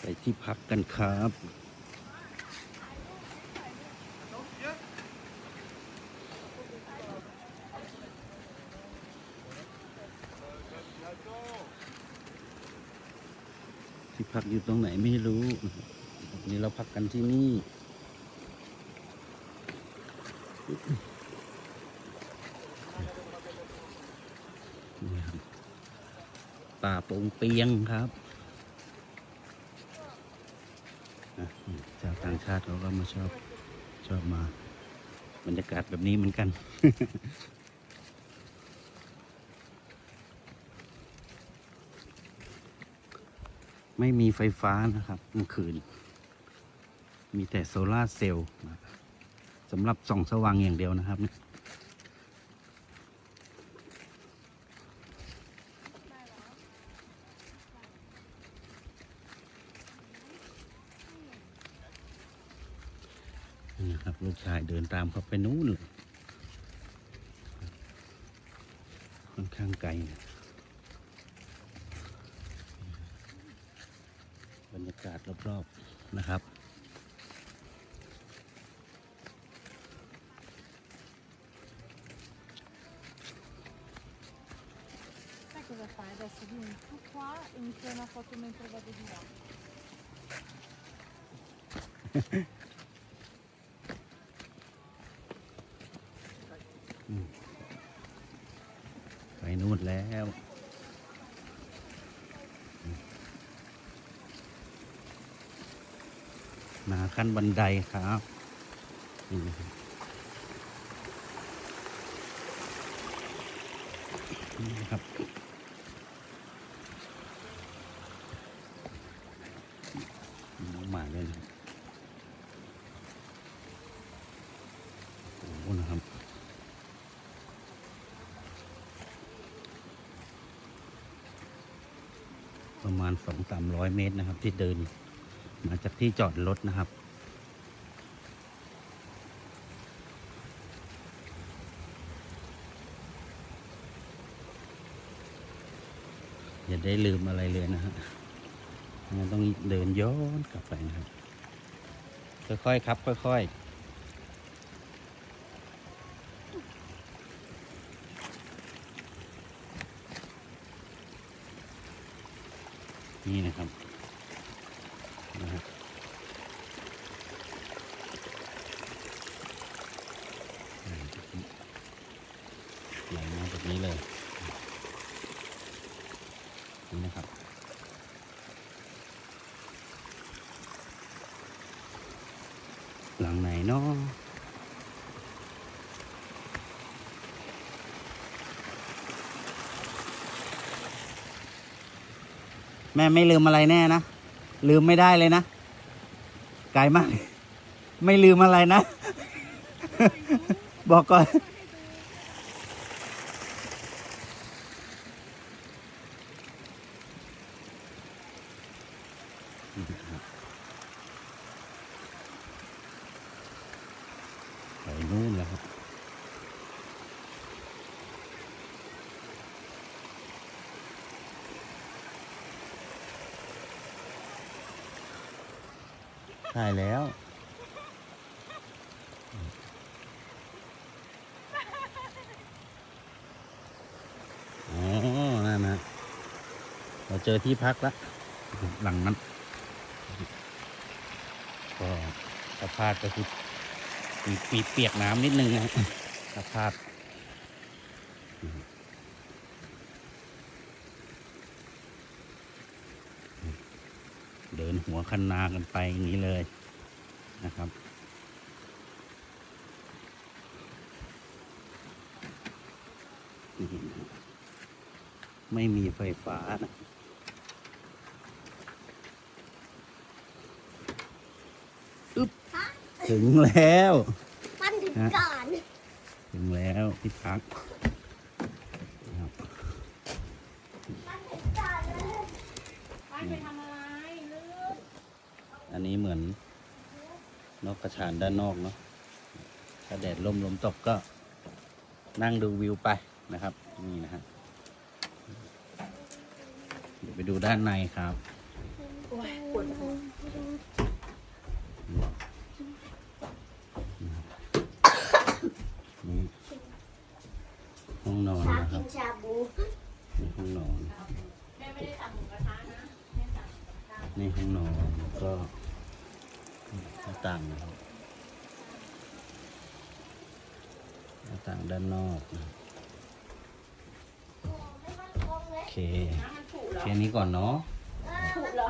ไปที่พักกันครับที่พักอยู่ตรงไหนไม่รู้นนี้เราพักกันที่นี่ป่าโปงเปียงครับ อะนี่ชาวต่างชาติเขาก็มาชอบชอบมาบรรยากาศแบบนี้เหมือนกัน ไม่มีไฟฟ้านะครับกลางคืน มีแต่โซลาร์เซลล์สำหรับส่องสว่างอย่างเดียวนะครับเนี่ย นี่นะครับ ลูกชายเดินตามเขาไปนู้นเลยค่อนข้างไกลนะบรรยากาศรอบๆนะครับ นู่นแล้ว มาขั้นบันไดครับนี่ครับนี่นะครับน้องหมาเลยนะครับโอ้โหนะครับ ประมาณสองสามร้อยเมตรนะครับ ที่เดินมาจากที่จอดรถนะครับ อย่าได้ลืมอะไรเลยนะฮะต้องเดินย้อนกลับไปนะครับ ค่อยๆครับ ค่อยๆ นี่นะครับนะครับไหลมาแบบนี้เลยนี่นะครับหลังไหนเนาะ แม่ไม่ลืมอะไรแน่นะ ลืมไม่ได้เลยนะ ไกลมาก ไม่ลืมอะไรนะ บอกก่อนไปนู่นแล้วครับ ใช่แล้วอ๋อนั่นนะเราเจอที่พักแล้วหลังนั้น ก็สภาพก็คือมีมีเปียกน้ำนิดนึงนะสภาพ เดินหัวคันนากันไปอย่างนี้เลยนะครับ ไม่มีไฟฟ้านะอึ๊บถึงแล้วปั้นถึงฮะก่อน ถึงแล้วที่พักนะครับ ปั้นถึงก่อนเลย ไปไปทำอะไรลืม อันนี้เหมือนนอกกระชานด้านนอกเนาะถ้าแดดลมลมตกก็นั่งดูวิวไปนะครับ นี่นะฮะเดี๋ยวไปดูด้านในครับปวดหัวห้องนอนนะครับนี่ห้องนอนแม่ไม่ได้สั่งหมูกระทะนแม่สั่งนี่ห้องนอนก็ หน้าต่างนะครับหน้าต่างด้านนอกนะครับโอเคน้ำมันผุเหรอแค่นี้ก่อนเนาะผุเหรอ